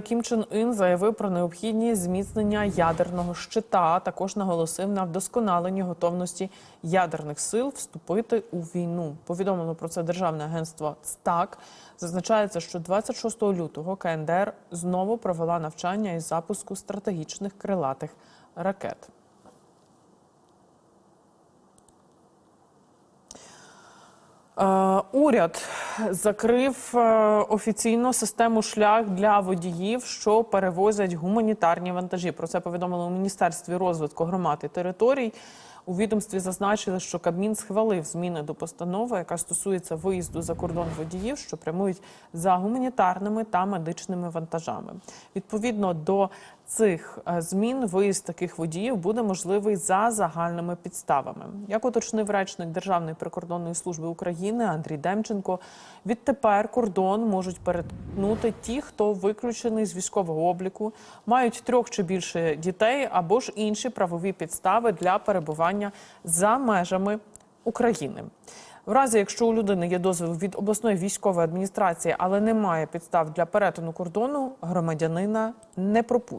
Кім Чен Ін заявив про необхідність зміцнення ядерного щита. а Також наголосив на вдосконаленні готовності ядерних сил вступити у війну. Повідомило про це державне агентство ЦТАК. Зазначається, що 26 лютого КНДР знову провела навчання із запуску стратегічних крилатих ракет. Уряд закрив е, офіційно систему шлях для водіїв, що перевозять гуманітарні вантажі. Про це повідомили у міністерстві розвитку громад і територій. У відомстві зазначили, що Кабмін схвалив зміни до постанови, яка стосується виїзду за кордон водіїв, що прямують за гуманітарними та медичними вантажами. Відповідно до цих е, змін виїзд таких водіїв буде можливий за загальними підставами. Як уточнив речник Державної прикордонної служби України Андрій Демченко, відтепер кордон можуть перетнути ті, хто виключений з військового обліку, мають трьох чи більше дітей або ж інші правові підстави для перебування за межами України. В разі, якщо у людини є дозвіл від обласної військової адміністрації, але немає підстав для перетину кордону, громадянина не пропустять.